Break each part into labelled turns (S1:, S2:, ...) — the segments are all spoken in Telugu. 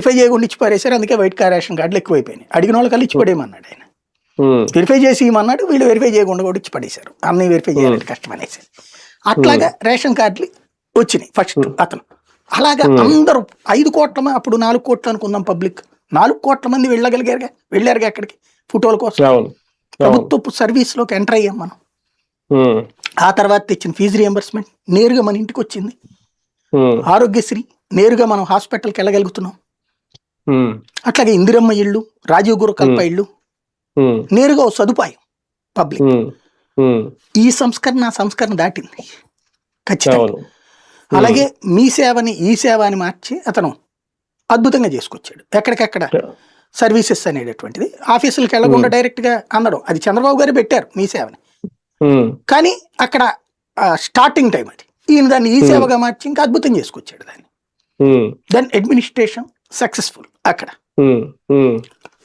S1: వెరిఫై చేయకుండా ఇచ్చి పారేశారు అందుకే వైట్ కార్ రేషన్ కార్డులు ఎక్కువైపోయినాయి. అడిగిన వాళ్ళకి ఇచ్చి పడేయమన్నాడు ఆయన. వెరిఫై చేసి ఇవ్వమన్నాడు వీళ్ళు వెరిఫై చేయకుండా కూడా ఇచ్చి పడేశారు. అన్ని వెరిఫై చేయాలంటే కష్టం అనేసి. అట్లాగా రేషన్ కార్డులు వచ్చినాయి ఫస్ట్ అతను. అలాగా అందరూ ఐదు కోట్ల అప్పుడు నాలుగు కోట్లు అనుకుందాం పబ్లిక్ నాలుగు కోట్ల మంది వెళ్ళగలిగారుగా వెళ్ళారుగా అక్కడికి ఫోటోల కోసం. ప్రభుత్వపు సర్వీస్లోకి ఎంటర్ అయ్యాం మనం. ఆ తర్వాత తెచ్చిన ఫీజు రియంబర్స్మెంట్ నేరుగా మన ఇంటికి వచ్చింది. ఆరోగ్యశ్రీ నేరుగా మనం హాస్పిటల్కి వెళ్ళగలుగుతున్నాం. అట్లాగే ఇందిరమ్మ ఇళ్ళు రాజీవ్ గురుకల్ప ఇళ్ళు
S2: ఉమ్,
S1: నేరుగా సదుపాయం పబ్లిక్. ఈ సంస్కరణ సంస్కరణ దాటింది. ఖచ్చితంగా. అలాగే మీ సేవని ఈ సేవ అని మార్చి అతను అద్భుతంగా చేసుకొచ్చాడు. ఎక్కడికెక్కడ సర్వీసెస్ అనేటటువంటిది. ఆఫీసులకు వెళ్ళకుండా డైరెక్ట్గా అనడం అది చంద్రబాబు గారు పెట్టారు మీ సేవని. కానీ అక్కడ స్టార్టింగ్ టైం అది. ఈయన దాన్ని ఈ సేవగా మార్చి ఇంకా అద్భుతం చేసుకొచ్చాడు దాన్ని. దెన్ అడ్మినిస్ట్రేషన్ సక్సెస్ఫుల్ అక్కడ.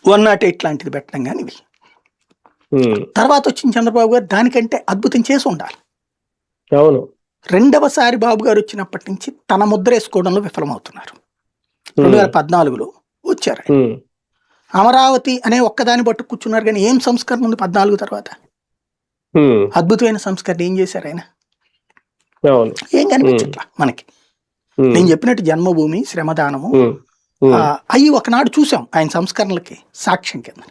S1: వన్ నాట్ ఎయిట్ లాంటిది పెట్టడం కానీ ఇవి. తర్వాత వచ్చిన చంద్రబాబు గారు దానికంటే అద్భుతం చేసి ఉండాలి.
S2: అవును.
S1: రెండవసారి బాబు గారు వచ్చినప్పటి నుంచి తన ముద్ర వేసుకోవడంలో విఫలమవుతున్నారు. రెండు వేల పద్నాలుగులో వచ్చారు అమరావతి అనే ఒక్కదాన్ని పట్టు కూర్చున్నారు కానీ ఏం సంస్కరణ ఉంది పద్నాలుగు తర్వాత? అద్భుతమైన సంస్కరణ ఏం చేశారు ఆయన? ఏం కనిపించట్లా మనకి? నేను చెప్పినట్టు జన్మభూమి శ్రమదానము అవి ఒకనాడు చూసాం ఆయన సంస్కరణలకి సాక్ష్యం కింద.